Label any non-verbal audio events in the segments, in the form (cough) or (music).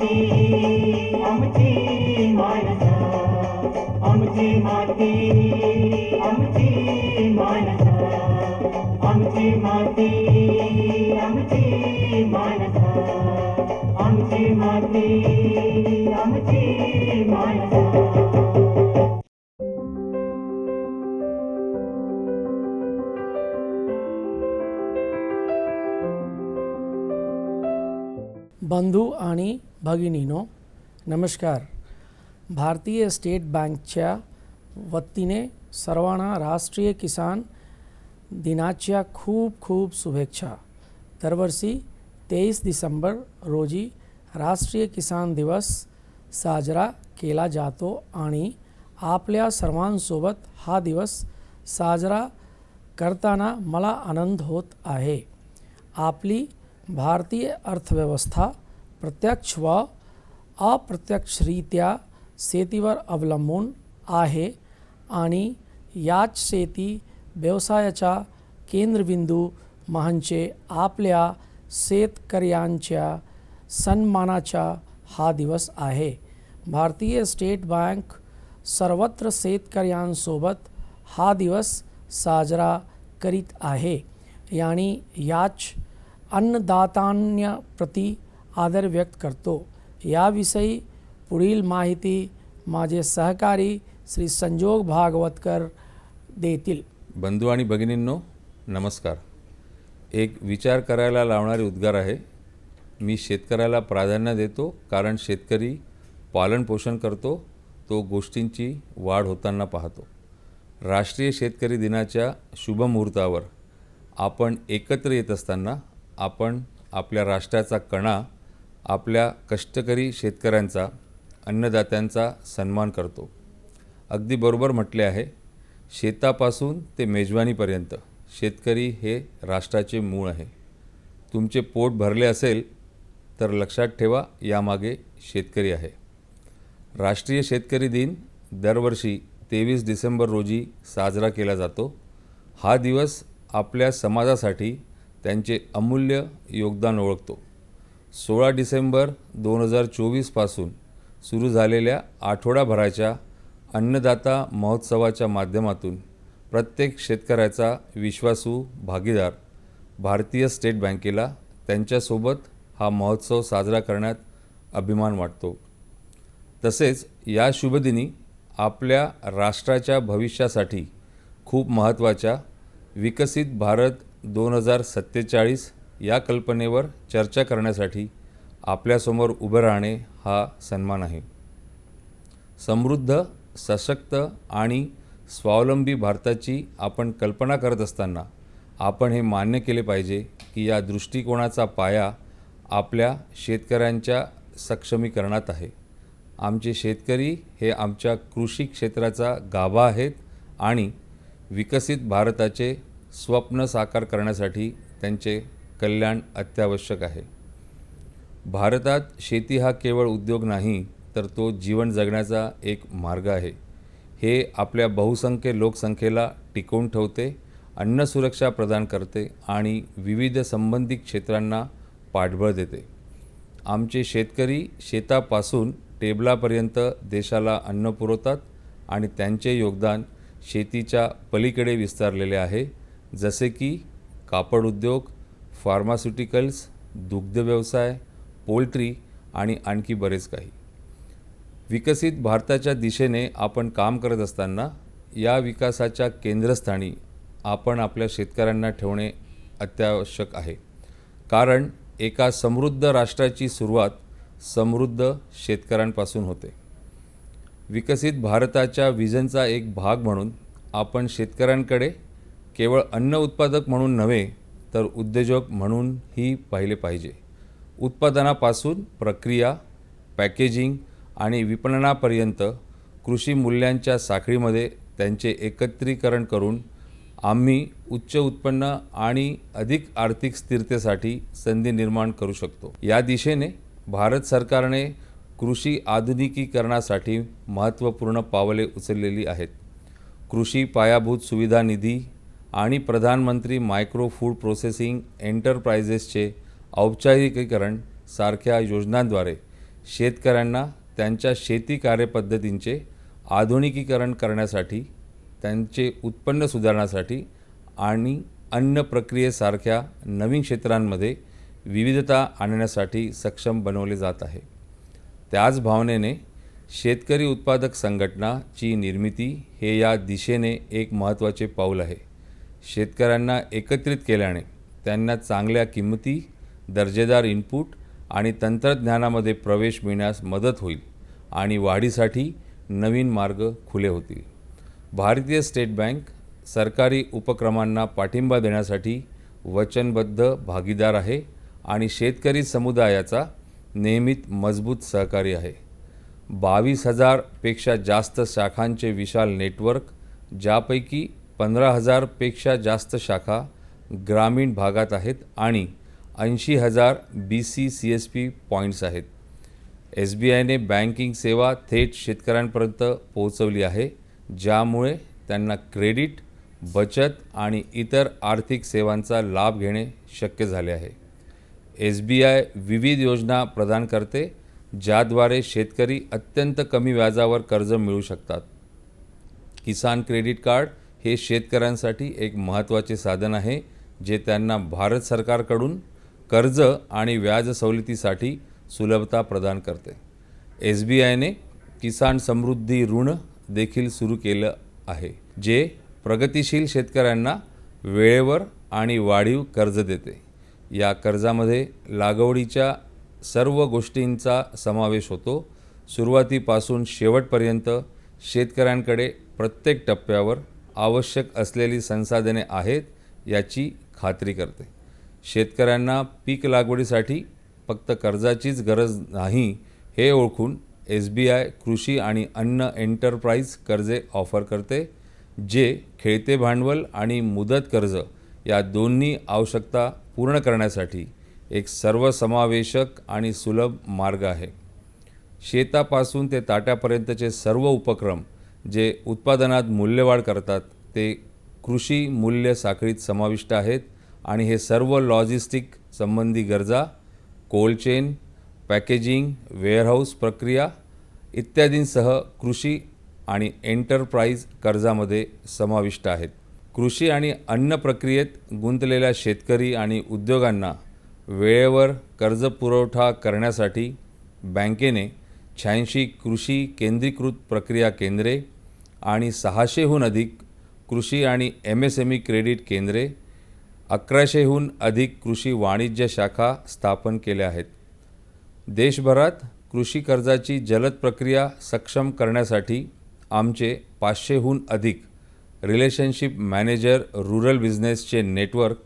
माती आमची माणसं आमची माती आमची माणसा आमची माती आमची माणसं आमची माती आमची माणसं. बंधू आणि भगिनीनो, नमस्कार. भारतीय स्टेट बँकच्या वतीने सर्वांना राष्ट्रीय किसान दिनाच्या खूप खूप शुभेच्छा. दरवर्षी तेवीस डिसेंबर रोजी राष्ट्रीय किसान दिवस साजरा केला जातो आणि आपल्या सर्वांसोबत हा दिवस साजरा करताना मला आनंद होत आहे. आपली भारतीय अर्थव्यवस्था प्रत्यक्ष व अप्रत्यक्षरित्या शेतीवर अवलंबून आहे आणि याच शेती व्यवसायाचा केंद्रबिंदू म्हणजे आपल्या शेतकऱ्यांच्या सन्मानाचा हा दिवस आहे. भारतीय स्टेट बँक सर्वत्र शेतकऱ्यांसोबत हा दिवस साजरा करीत आहे. यानी याच अन्नदात्यांप्रती आदर व्यक्त करतो. याविषयी पुढील माहिती माझे सहकारी श्री संजोग भागवतकर देतील. बंधू आणि भगिनींनो नमस्कार. एक विचार करायला लावणारे उद्गार आहे. मी शेतकऱ्याला प्राधान्य देतो कारण शेतकरी पालनपोषण करतो तो गोष्टींची वाढ होताना पाहतो. राष्ट्रीय शेतकरी दिनाच्या शुभमुहूर्तावर आपण एकत्र येत असताना आपण आपल्या राष्ट्राचा कणा आपल्या कष्टकरी शेतकऱ्यांचा अन्नदात्यांचा सन्मान करतो. अगदी बरोबर म्हटले आहे शेतापासून ते मेजवानीपर्यंत शेतकरी हे राष्ट्राचे मूळ आहे. तुमचे पोट भरले असेल तर लक्षात ठेवा यामागे शेतकरी आहे. राष्ट्रीय शेतकरी दिन दरवर्षी तेवीस डिसेंबर रोजी साजरा केला जातो. हा दिवस आपल्या समाजासाठी त्यांचे अमूल्य योगदान ओळखतो. सोळा डिसेंबर दोन हजार चोवीसपासून सुरू झालेल्या आठवडाभराच्या अन्नदाता महोत्सवाच्या माध्यमातून प्रत्येक शेतकऱ्याचा विश्वासू भागीदार भारतीय स्टेट बँकेला त्यांच्यासोबत हा महोत्सव साजरा करण्यात अभिमान वाटतो. तसेच या शुभदिनी आपल्या राष्ट्राच्या भविष्यासाठी खूप महत्त्वाच्या विकसित भारत दोन हजार सत्तेचाळीस या कल्पनेवर चर्चा करण्यासाठी आपल्यासमोर उभं राहणे हा सन्मान आहे. समृद्ध सशक्त आणि स्वावलंबी भारताची आपण कल्पना करत असताना आपण हे मान्य केले पाहिजे की या दृष्टिकोनाचा पाया आपल्या शेतकऱ्यांच्या सक्षमीकरणात आहे. आमचे शेतकरी हे आमच्या कृषी क्षेत्राचा गाभा आहेत आणि विकसित भारताचे स्वप्न साकार करण्यासाठी त्यांचे कल्याण अत्यावश्यक आहे. भारतात शेती हा केवळ उद्योग नाही तर तो जीवन जगण्याचा एक मार्ग आहे. हे आपल्या बहुसंख्य लोकसंख्येला टिकवून ठेवते अन्न सुरक्षा प्रदान करते आणि विविध संबंधित क्षेत्रांना पाठबळ देते. आमचे शेतकरी शेतापासून टेबलापर्यंत देशाला अन्न पुरवतात आणि त्यांचे योगदान शेतीच्या पलीकडे विस्तारलेले आहे जसे की कापड उद्योग फार्मास्युटिकल्स दुग्धव्यवसाय पोल्ट्री आणि आणखी बरेच काही. विकसित भारताच्या दिशेने आपण काम करत असताना या विकासाच्या केंद्रस्थानी आपण आपल्या शेतकऱ्यांना ठेवणे अत्यावश्यक आहे. कारण एका समृद्ध राष्ट्राची सुरुवात समृद्ध शेतकऱ्यांपासून होते. विकसित भारताच्या विजनचा एक भाग म्हणून आपण शेतकऱ्यांकडे केवळ अन्न उत्पादक म्हणून नव्हे तर उद्योजक म्हणूनही पाहिले पाहिजे. उत्पादनापासून प्रक्रिया पॅकेजिंग आणि विपणनापर्यंत कृषी मूल्यांच्या साखळीमध्ये त्यांचे एकत्रीकरण करून आम्ही उच्च उत्पन्न आणि अधिक आर्थिक स्थिरतेसाठी संधी निर्माण करू शकतो. या दिशेने भारत सरकारने कृषी आधुनिकीकरणासाठी महत्त्वपूर्ण पावले उचललेली आहेत. कृषी पायाभूत सुविधा निधी आणि प्रधानमंत्री मायक्रो फूड प्रोसेसिंग एंटरप्राइजेसचे औपचारिकीकरण सारख्या योजनांद्वारे शेतकऱ्यांना त्यांच्या शेती कार्यपद्धतींचे आधुनिकीकरण करण्यासाठी त्यांचे उत्पन्न सुधारण्यासाठी आणि अन्न प्रक्रियेसारख्या नवीन क्षेत्रांमध्ये विविधता आणण्यासाठी सक्षम बनवले जात आहे. त्याच भावनेने शेतकरी उत्पादक संघटनाची निर्मिती हे या दिशेने एक महत्त्वाचे पाऊल आहे. शेतकऱ्यांना एकत्रित केल्याने त्यांना चांगल्या किंमती दर्जेदार इनपुट आणि तंत्रज्ञानामध्ये प्रवेश मिळण्यास मदत होईल आणि वाढीसाठी नवीन मार्ग खुले होतील. भारतीय स्टेट बँक सरकारी उपक्रमांना पाठिंबा देण्यासाठी वचनबद्ध भागीदार आहे आणि शेतकरी समुदायाचा नेहमीत मजबूत सहकारी आहे. बावीस हजारपेक्षा जास्त शाखांचे विशाल नेटवर्क ज्यापैकी पंधरा हजारपेक्षा जास्त शाखा ग्रामीण भागात आहेत आणि ऐंशी हजार B C C S P points आहेत. एस बी आयने बँकिंग सेवा थेट शेतकऱ्यांपर्यंत पोहोचवली आहे ज्यामुळे त्यांना क्रेडिट बचत आणि इतर आर्थिक सेवांचा लाभ घेणे शक्य झाले आहे. एस बी आय विविध योजना प्रदान करते ज्याद्वारे शेतकरी अत्यंत कमी व्याजावर कर्ज मिळू शकतात. किसान क्रेडिट कार्ड हे शेतकऱ्यांसाठी एक महत्त्वाचे साधन आहे जे त्यांना भारत सरकारकडून कर्ज आणि व्याज सवलतीसाठी सुलभता प्रदान करते. एस बी आयने किसान समृद्धी ऋण देखील सुरू केलं आहे जे प्रगतिशील शेतकऱ्यांना वेळेवर आणि वाढीव कर्ज देते. या कर्जामध्ये लागवडीच्या सर्व गोष्टींचा समावेश होतो. सुरुवातीपासून शेवटपर्यंत शेतकऱ्यांकडे प्रत्येक टप्प्यावर आवश्यक असलेली संसाधने आहेत याची खात्री करते. शेतकऱ्यांना पीक लागवडीसाठी फक्त कर्जाचीच गरज नाही हे ओळखून एस बी आय कृषी आणि अन्न एंटरप्राइज कर्जे ऑफर करते जे खेळते भांडवल आणि मुदत कर्ज या दोन्ही आवश्यकता पूर्ण करण्यासाठी एक सर्वसमावेशक आणि सुलभ मार्ग आहे. शेतापासून ते ताट्यापर्यंतचे सर्व उपक्रम जे उत्पादनात मूल्यवाढ करतात ते कृषी मूल्य साखळीत समाविष्ट आहेत आणि हे सर्व लॉजिस्टिक संबंधी गरजा कोल्ड चेन पॅकेजिंग वेअरहाऊस प्रक्रिया इत्यादींसह कृषी आणि एंटरप्राइज कर्जामध्ये समाविष्ट आहेत. कृषी आणि अन्न प्रक्रियेत गुंतलेल्या शेतकरी आणि उद्योगांना वेळेवर कर्ज पुरवठा करण्यासाठी बँकेने शहाऐंशी कृषी केंद्रीकृत प्रक्रिया केंद्रे आणि सहाशेहून अधिक कृषी आणि M S M E credit केंद्रे अकराशेहून अधिक कृषी वाणिज्य शाखा स्थापन केल्या आहेत. देशभरात कृषी कर्जाची जलद प्रक्रिया सक्षम करण्यासाठी आमचे पाचशेहून अधिक रिलेशनशिप मॅनेजर रुरल बिझनेसचे नेटवर्क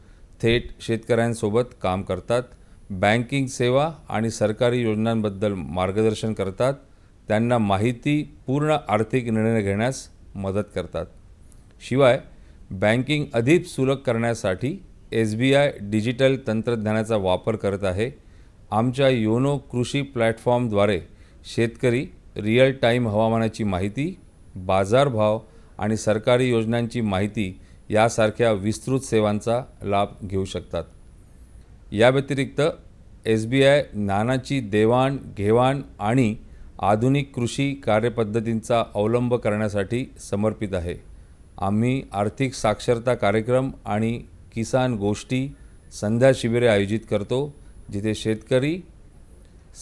थेट शेतकऱ्यांसोबत काम करतात. बँकिंग सेवा आणि सरकारी योजनांबद्दल मार्गदर्शन करतात. त्यांना माहिती पूर्ण आर्थिक निर्णय घेण्यास मदत करतात. शिवाय बँकिंग अधिक सुलभ करण्यासाठी एस बी आय डिजिटल तंत्रज्ञानाचा वापर करत आहे. आमच्या योनो कृषी प्लॅटफॉर्मद्वारे शेतकरी रिअल टाईम हवामानाची माहिती बाजारभाव आणि सरकारी योजनांची माहिती यासारख्या विस्तृत सेवांचा लाभ घेऊ शकतात. या व्यतिरिक्त एस बी आय ज्ञानाची देवाण घेवाण आणि आधुनिक कृषी कार्यपद्धतींचा अवलंब करण्यासाठी समर्पित आहे. आम्ही आर्थिक साक्षरता कार्यक्रम आणि किसान गोष्टी संध्या शिबिरे आयोजित करतो जिथे शेतकरी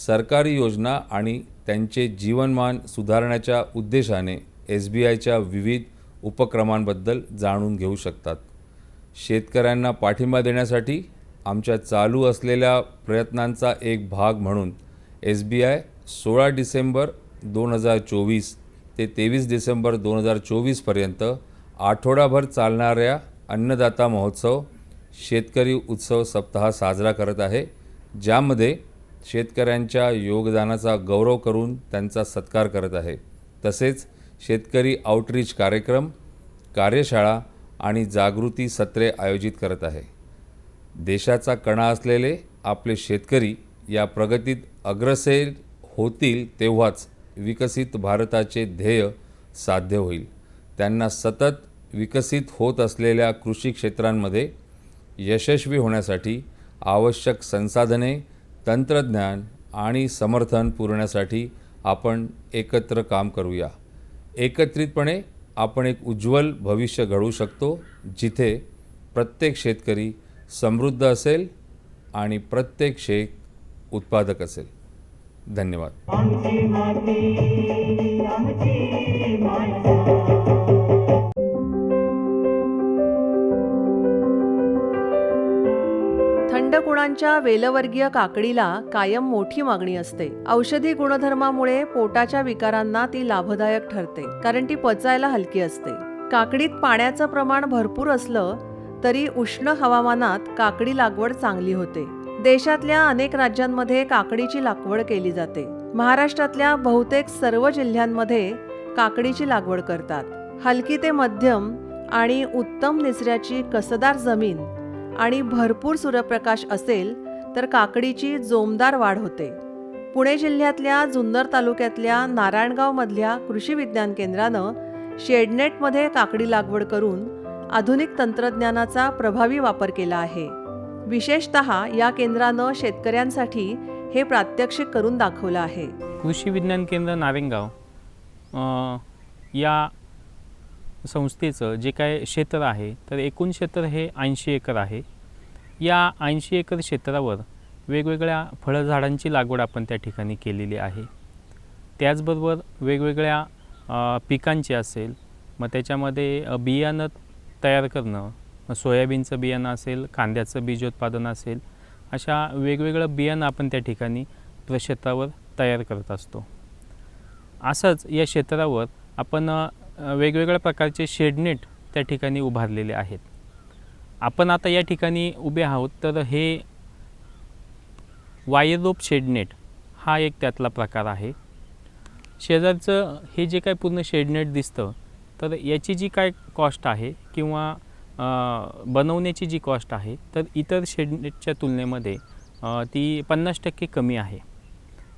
सरकारी योजना आणि त्यांचे जीवनमान सुधारण्याच्या उद्देशाने एस बी आयच्या विविध उपक्रमांबद्दल जाणून घेऊ शकतात. शेतकऱ्यांना पाठिंबा देण्यासाठी आमच्या चालू असलेल्या प्रयत्नांचा एक भाग म्हणून एस बी आय सोळा डिसेंबर दोन हजार चोवीस ते तेवीस डिसेंबर दोन हजार चोवीसपर्यंत आठवडाभर चालणाऱ्या अन्नदाता महोत्सव शेतकरी उत्सव सप्ताह साजरा करत आहे ज्यामध्ये शेतकऱ्यांच्या योगदानाचा गौरव करून त्यांचा सत्कार करत आहे. तसेच शेतकरी आउटरीच कार्यक्रम कार्यशाळा आणि जागृती सत्रे आयोजित करत आहे. देशाचा कणा असलेले आपले शेतकरी या प्रगतीत अग्रसेर होतील तेव्हाच विकसित भारताचे ध्येय साध्य होईल. त्यांना सतत विकसित होत असलेल्या कृषी क्षेत्रांमध्ये यशस्वी होण्यासाठी आवश्यक संसाधने तंत्रज्ञान आणि समर्थन पुरवण्यासाठी आपण एकत्र काम करूया. एकत्रितपणे आपण एक उज्ज्वल भविष्य घडवू शकतो जिथे प्रत्येक शेतकरी समृद्ध असेल आणि प्रत्येक शेख उत्पादक असेल. धन्यवाद. आमची थंड वेलवर्गीय काकडीला कायम मोठी मागणी असते. औषधी गुणधर्मामुळे पोटाच्या विकारांना ती लाभदायक ठरते कारण ती पचायला हलकी असते. काकडीत पाण्याचं प्रमाण भरपूर असलं तरी उष्ण हवामानात काकडी लागवड चांगली होते. देशातल्या अनेक राज्यांमध्ये काकडीची लागवड केली जाते. महाराष्ट्रातल्या बहुतेक सर्व जिल्ह्यांमध्ये काकडीची लागवड करतात. हलकी ते मध्यम आणि उत्तम निचऱ्याची कसदार जमीन आणि भरपूर सूर्यप्रकाश असेल तर काकडीची जोमदार वाढ होते. पुणे जिल्ह्यातल्या जुन्नर तालुक्यातल्या नारायणगावमधल्या कृषी विज्ञान केंद्रानं शेडनेटमध्ये काकडी लागवड करून आधुनिक तंत्रज्ञानाचा प्रभावी वापर केला आहे. विशेषत या केंद्रानं शेतकऱ्यांसाठी हे प्रात्यक्षिक करून दाखवलं आहे. कृषी विज्ञान केंद्र नारेंगाव या संस्थेचं जे काय क्षेत्र आहे तर एकूण क्षेत्र हे ऐंशी एकर आहे. या ऐंशी एकर क्षेत्रावर वेगवेगळ्या फळझाडांची लागवड आपण त्या ठिकाणी केलेली आहे. त्याचबरोबर वेगवेगळ्या पिकांची असेल मग त्याच्यामध्ये बियाणं तयार करणं. मग सोयाबीनचं बियाणं असेल कांद्याचं बीजोत्पादन असेल अशा वेगवेगळं बियाणं आपण त्या ठिकाणी प्रक्षेत्रावर तयार करत असतो. असंच या क्षेत्रावर आपण वेगवेगळ्या प्रकारचे शेडनेट त्या ठिकाणी उभारलेले आहेत. आपण आता या ठिकाणी उभे आहोत तर हे वायरोप शेडनेट हा एक त्यातला प्रकार आहे. शेजारचं हे जे काय पूर्ण शेडनेट दिसतं तर याची जी काय कॉस्ट आहे किंवा बनवण्याची जी कॉस्ट आहे तर इतर शेडच्या तुलनेमध्ये ती पन्नास टक्के कमी आहे.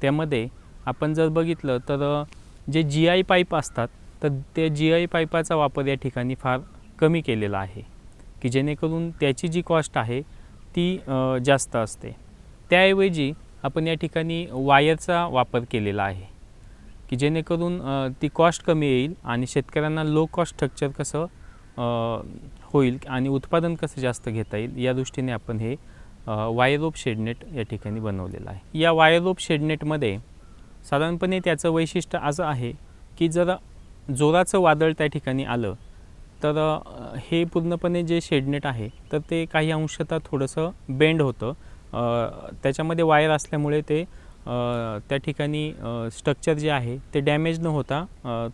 त्यामध्ये आपण जर बघितलं तर जे जी आय पाईप असतात तर त्या जी आय पाईपाचा वापर या ठिकाणी फार कमी केलेला आहे. की जेणेकरून त्याची जी कॉस्ट आहे ती जास्त असते. त्याऐवजी आपण या ठिकाणी वायरचा वापर केलेला आहे. की जेणेकरून ती कॉस्ट कमी येईल आणि शेतकऱ्यांना लो कॉस्ट स्ट्रक्चर कसं होईल आणि उत्पादन कसं जास्त घेता येईल या दृष्टीने आपण हे वायरोप शेडनेट या ठिकाणी बनवलेलं आहे. या वायरोप शेडनेटमध्ये साधारणपणे त्याचं वैशिष्ट्य असं आहे की जर जोराचं वादळ त्या ठिकाणी आलं तर हे पूर्णपणे जे शेडनेट आहे तर ते काही अंशतः थोडंसं बेंड होतं. त्याच्यामध्ये वायर असल्यामुळे ते त्या ठिकाणी स्ट्रक्चर जे आहे ते डॅमेज न होता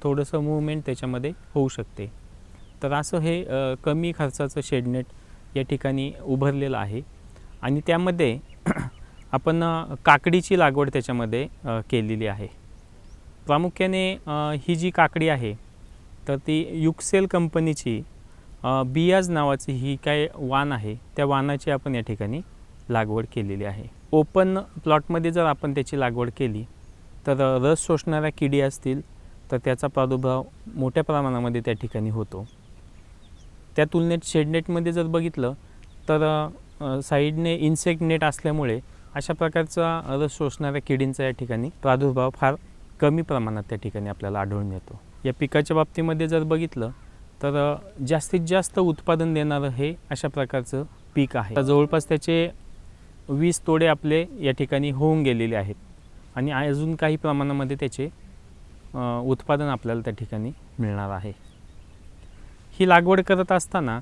थोडंसं मूवमेंट त्याच्यामध्ये होऊ शकते. तर असं हे कमी खर्चाचं शेडनेट या ठिकाणी उभारलेलं आहे. आणि त्यामध्ये (clears throat) आपण काकडीची लागवड त्याच्यामध्ये केलेली आहे. प्रामुख्याने ही जी काकडी आहे तर ती युक्सेल कंपनीची बियाज नावाची ही काय वाण आहे त्या वानाची आपण या ठिकाणी लागवड केलेली आहे. ओपन प्लॉटमध्ये जर आपण त्याची लागवड केली तर रस शोषणाऱ्या किडी असतील तर त्याचा प्रादुर्भाव मोठ्या प्रमाणामध्ये त्या ठिकाणी होतो. त्या तुलनेत शेडनेटमध्ये जर बघितलं तर साईडने इन्सेक्ट नेट असल्यामुळे अशा प्रकारचा रस शोषणाऱ्या किडींचा या ठिकाणी प्रादुर्भाव फार कमी प्रमाणात त्या ठिकाणी आपल्याला आढळून येतो. या पिकाच्या बाबतीमध्ये जर बघितलं तर जास्तीत जास्त उत्पादन देणारं हे अशा प्रकारचं पीक आहे. तर जवळपास त्याचे वीस तोडे आपले या ठिकाणी होऊन गेलेले आहेत. आणि अजून काही प्रमाणामध्ये त्याचे उत्पादन आपल्याला त्या ठिकाणी मिळणार आहे. ही लागवड करत असताना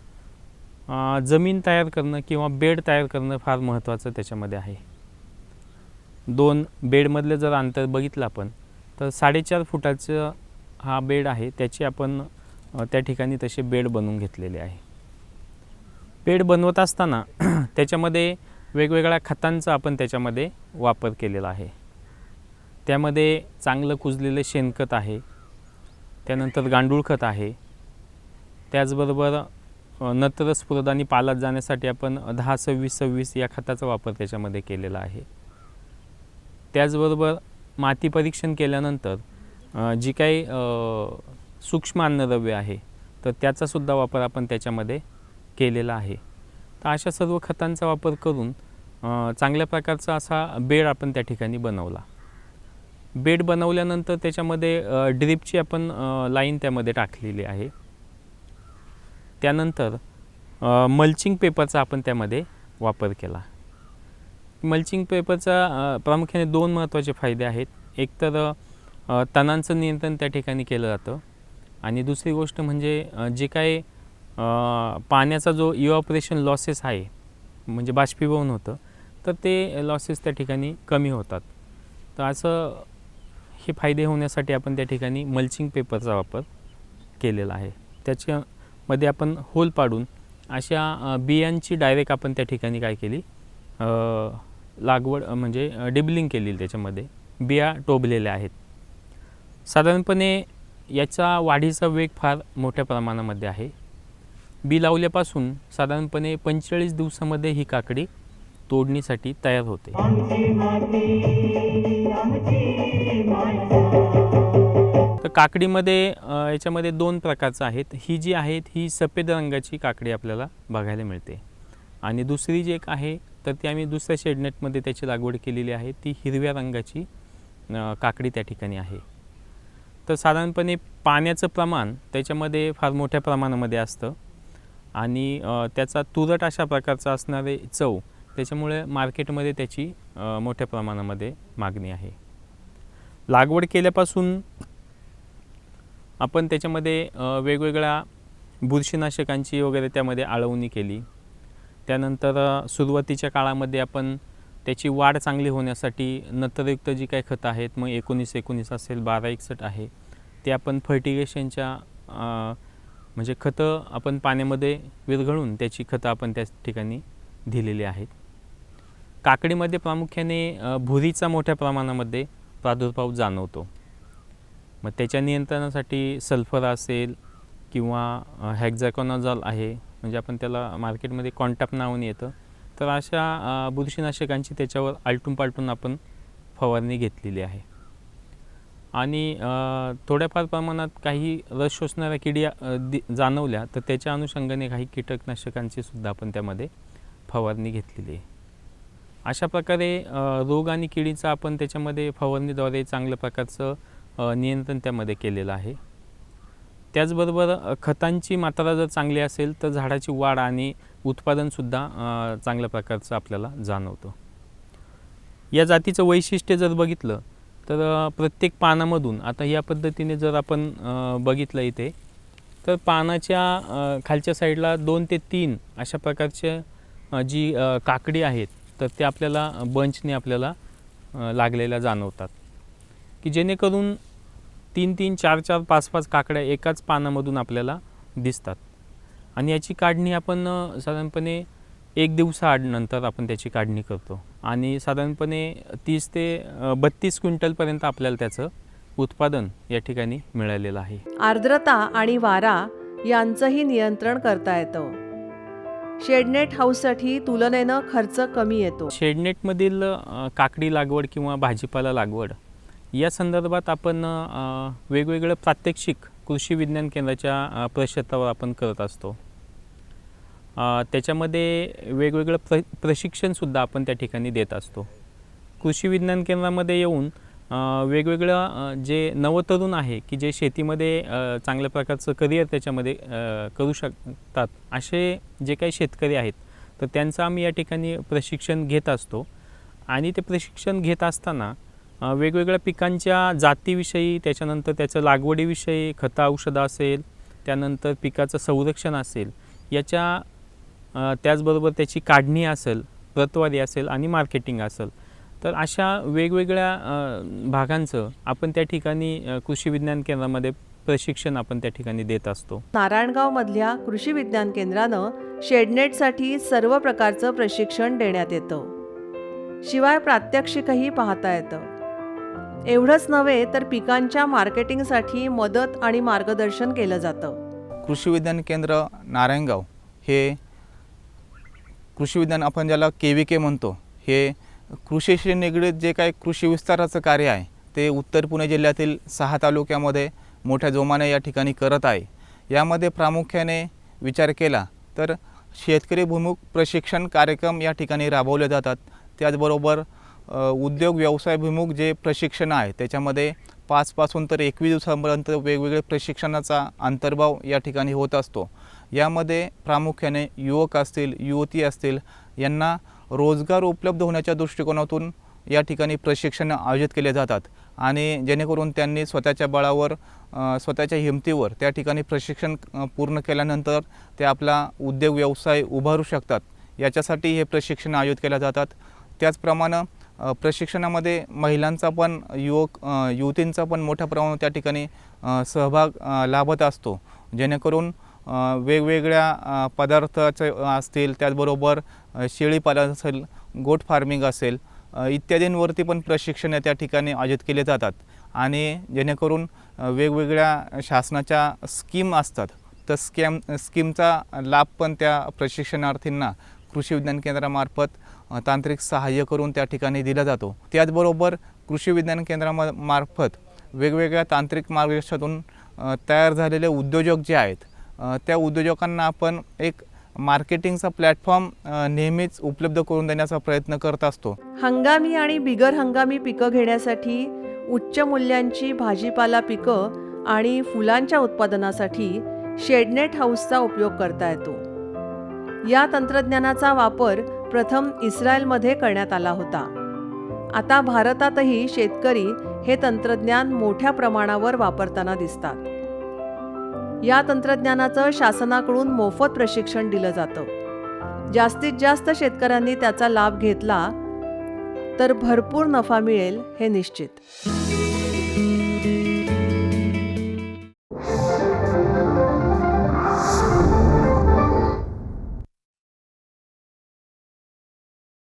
जमीन तयार करणं किंवा बेड तयार करणं फार महत्त्वाचं त्याच्यामध्ये आहे. दोन बेडमधलं जर अंतर बघितलं आपण तर साडेचार फुटाचं हा बेड आहे त्याची आपण त्या ठिकाणी तसे बेड बनवून घेतलेले आहे. बेड बनवत असताना (clears throat) त्याच्यामध्ये वेगवेगळ्या खतांचा आपण त्याच्यामध्ये वापर केलेला आहे. त्यामध्ये चांगलं कुजलेलं शेणखत आहे. त्यानंतर गांडूळ खत आहे. त्याचबरोबर नत्र स्फुरद आणि पालात जाण्यासाठी आपण दहा सव्वीस सव्वीस या खताचा वापर त्याच्यामध्ये केलेला आहे. त्याचबरोबर माती परीक्षण केल्यानंतर जी काही सूक्ष्म अन्नद्रव्य आहे तर त्याचासुद्धा वापर आपण त्याच्यामध्ये केलेला आहे. तर अशा सर्व खतांचा वापर करून चांगल्या प्रकारचा असा बेड आपण त्या ठिकाणी बनवला. बेड बनवल्यानंतर त्याच्यामध्ये ड्रीपची ड्रिपची आपण लाईन त्यामध्ये टाकलेली आहे. त्यानंतर मल्चिंग पेपरचा आपण त्यामध्ये वापर केला. मल्चिंग पेपरचा प्रामुख्याने दोन महत्त्वाचे फायदे आहेत. एक तर तणांचं नियंत्रण त्या ठिकाणी केलं जातं. आणि दुसरी गोष्ट म्हणजे जे काही पाण्याचा जो इव्हॉपरेशन लॉसेस आहे म्हणजे बाष्पीभवन होतं तर ते लॉसेस त्या ठिकाणी कमी होतात. तर असं हे फायदे होण्यासाठी आपण त्या ठिकाणी मल्चिंग पेपरचा वापर केलेला आहे. त्याच्यामध्ये आपण होल पाडून अशा बियांची डायरेक्ट आपण त्या ठिकाणी काय केली लागवड म्हणजे डिबलिंग केली त्याच्यामध्ये. बिया टोबलेल्या आहेत. साधारणपणे याचा वाढीचा वेग फार मोठ्या प्रमाणामध्ये आहे. बी लावल्यापासून साधारणपणे पंचेचाळीस दिवसामध्ये ही काकडी तोडणीसाठी तयार होते. तर काकडीमध्ये याच्यामध्ये दोन प्रकारचं आहेत. ही जी आहेत ही सफेद रंगाची काकडी आपल्याला बघायला मिळते. आणि दुसरी जी एक आहे तर ती आम्ही दुसऱ्या शेडनेटमध्ये त्याची लागवड केलेली आहे. ती हिरव्या रंगाची काकडी त्या ठिकाणी आहे. तर साधारणपणे पाण्याचं प्रमाण त्याच्यामध्ये फार मोठ्या प्रमाणामध्ये असतं. आणि त्याचा तुरट अशा प्रकारचा असणारे चव त्याच्यामुळे मार्केटमध्ये त्याची मोठ्या प्रमाणामध्ये मागणी आहे. लागवड केल्यापासून आपण त्याच्यामध्ये वेगवेगळ्या बुरशीनाशकांची वगैरे त्यामध्ये आळवणी केली. त्यानंतर सुरुवातीच्या काळामध्ये आपण त्याची वाढ चांगली होण्यासाठी नत्रयुक्त जी काही खतं आहेत मग एकोणीस एकोणीस असेल बारा एकसठ आहे ते आपण फर्टिगेशनच्या म्हणजे खतं आपण पाण्यामध्ये विरघळून त्याची खतं आपण त्या ठिकाणी दिलेली आहेत. काकडीमध्ये प्रामुख्याने भुरीचा मोठ्या प्रमाणामध्ये प्रादुर्भाव जाणवतो. मग त्याच्या नियंत्रणासाठी सल्फर असेल किंवा हॅक्झॅकॉनॉझॉल आहे म्हणजे आपण त्याला मार्केटमध्ये कॉन्टॅप नावाने येतं तर अशा बुरशीनाशकांची त्याच्यावर आलटून पालटून आपण फवारणी घेतलेली आहे. आणि थोड्याफार प्रमाणात काही रस शोषणाऱ्या किडी दि जाणवल्या तर त्याच्या अनुषंगाने काही कीटकनाशकांची सुद्धा आपण त्यामध्ये फवारणी घेतलेली आहे. अशा प्रकारे रोग आणि किडीचा आपण त्याच्यामध्ये फवारणीद्वारे चांगल्या प्रकारचं नियंत्रण त्यामध्ये केलेलं आहे. त्याचबरोबर खतांची मात्रा जर चांगली असेल तर झाडाची वाढ आणि उत्पादनसुद्धा चांगल्या प्रकारचं आपल्याला जाणवतं. या जातीचं वैशिष्ट्य जर बघितलं तर प्रत्येक पानामधून आता या पद्धतीने जर आपण बघितलं इथे तर पानाच्या खालच्या साईडला दोन ते तीन अशा प्रकारच्या जी काकडी आहेत तर ते आपल्याला बंचने आपल्याला लागलेल्या जाणवतात. की जेणेकरून तीन तीन चार चार पाच पाच काकड्या एकाच पानामधून आपल्याला दिसतात. आणि याची काढणी आपण साधारणपणे एक दिवसाआड नंतर आपण त्याची काढणी करतो. आणि साधारणपणे तीस ते बत्तीस क्विंटलपर्यंत आपल्याला त्याचं उत्पादन या ठिकाणी मिळालेलं आहे. आर्द्रता आणि वारा यांचंही नियंत्रण करता येतं. शेडनेट हाऊससाठी तुलनेनं खर्च कमी येतो. शेडनेटमधील काकडी लागवड किंवा भाजीपाला लागवड या संदर्भात आपण वेगवेगळं प्रात्यक्षिक कृषी विज्ञान केंद्राच्या प्रक्षेत्रावर आपण करत असतो. त्याच्यामध्ये वेगवेगळं प्र प्रशिक्षणसुद्धा आपण त्या ठिकाणी देत असतो. कृषी विज्ञान केंद्रामध्ये येऊन वेगवेगळं जे नवतरुण आहे की जे शेतीमध्ये चांगल्या प्रकारचं करिअर त्याच्यामध्ये करू शकतात असे जे काही शेतकरी आहेत तर त्यांचं आम्ही या ठिकाणी प्रशिक्षण घेत असतो. आणि ते प्रशिक्षण घेत असताना वेगवेगळ्या पिकांच्या जातीविषयी त्याच्यानंतर त्याचं लागवडीविषयी खतं औषधं असेल त्यानंतर पिकाचं संरक्षण असेल याच्या त्याचबरोबर त्याची काढणी असेल प्रतवारी असेल आणि मार्केटिंग असेल. तर अशा वेगवेगळ्या भागांचं आपण त्या ठिकाणी कृषी विज्ञान केंद्रामध्ये प्रशिक्षण आपण त्या ठिकाणी देत असतो. नारायणगाव मधल्या कृषी विज्ञान केंद्रानं शेडनेटसाठी सर्व प्रकारचं प्रशिक्षण देण्यात येतं. शिवाय प्रात्यक्षिकही पाहता येतं. एवढंच नव्हे तर पिकांच्या मार्केटिंगसाठी मदत आणि मार्गदर्शन केलं जातं. कृषी विज्ञान केंद्र नारायणगाव हे कृषी विज्ञान आपण ज्याला के व्ही के म्हणतो हे कृषीशी निगडीत जे काही कृषी विस्ताराचं कार्य आहे ते उत्तर पुणे जिल्ह्यातील सहा तालुक्यामध्ये मोठ्या जोमाने या ठिकाणी करत आहे. यामध्ये प्रामुख्याने विचार केला तर शेतकरी भूमुख प्रशिक्षण कार्यक्रम या ठिकाणी राबवले जातात. त्याचबरोबर उद्योग उद्योग व्यवसायभिमुख जे प्रशिक्षण आहे त्याच्यामध्ये पाचपासून तर एकवीस दिवसापर्यंत वेगवेगळे प्रशिक्षणाचा अंतर्भाव या ठिकाणी होत असतो. यामध्ये प्रामुख्याने युवक असतील युवती असतील यांना रोजगार उपलब्ध होण्याच्या दृष्टिकोनातून या ठिकाणी प्रशिक्षण आयोजित केले जातात. आणि जेणेकरून त्यांनी स्वतःच्या बळावर स्वतःच्या हिमतीवर त्या ठिकाणी प्रशिक्षण पूर्ण केल्यानंतर ते आपला उद्योग व्यवसाय उभारू शकतात. याच्यासाठी हे प्रशिक्षण आयोजित केल्या जातात. त्याचप्रमाणे प्रशिक्षणामध्ये महिलांचा पण युवक युवतींचा पण मोठ्या प्रमाणात त्या ठिकाणी सहभाग लाभत असतो. जेणेकरून वेगवेगळ्या पदार्थाचे असतील त्याचबरोबर शेळीपालन असेल गोट फार्मिंग असेल इत्यादींवरती पण प्रशिक्षण त्या ठिकाणी आयोजित केले जातात. आणि जेणेकरून वेगवेगळ्या शासनाच्या स्कीम असतात. तर स्कॅम स्कीमचा लाभ पण त्या प्रशिक्षणार्थींना कृषी विज्ञान केंद्रामार्फत तांत्रिक सहाय्य करून त्या ठिकाणी दिला जातो. त्याचबरोबर कृषी विज्ञान केंद्रामार्फत वेगवेगळ्या तांत्रिक मार्गदर्शनातून तयार झालेले उद्योजक जे आहेत त्या उद्योजकांना आपण एक मार्केटिंगचा प्लॅटफॉर्म नेहमीच उपलब्ध करून देण्याचा प्रयत्न करत असतो. हंगामी आणि बिगर हंगामी पिकं घेण्यासाठी उच्च मूल्यांची भाजीपाला पिकं आणि फुलांच्या उत्पादनासाठी शेडनेट हाऊसचा उपयोग करता येतो. या तंत्रज्ञानाचा वापर प्रथम इस्रायलमध्ये करण्यात आला होता. आता भारतातही शेतकरी हे तंत्रज्ञान मोठ्या प्रमाणावर वापरताना दिसतात. या तंत्रज्ञानाचं शासनाकडून मोफत प्रशिक्षण दिलं जातं. जास्तीत जास्त शेतकऱ्यांनी त्याचा लाभ घेतला तर भरपूर नफा मिळेल हे निश्चित.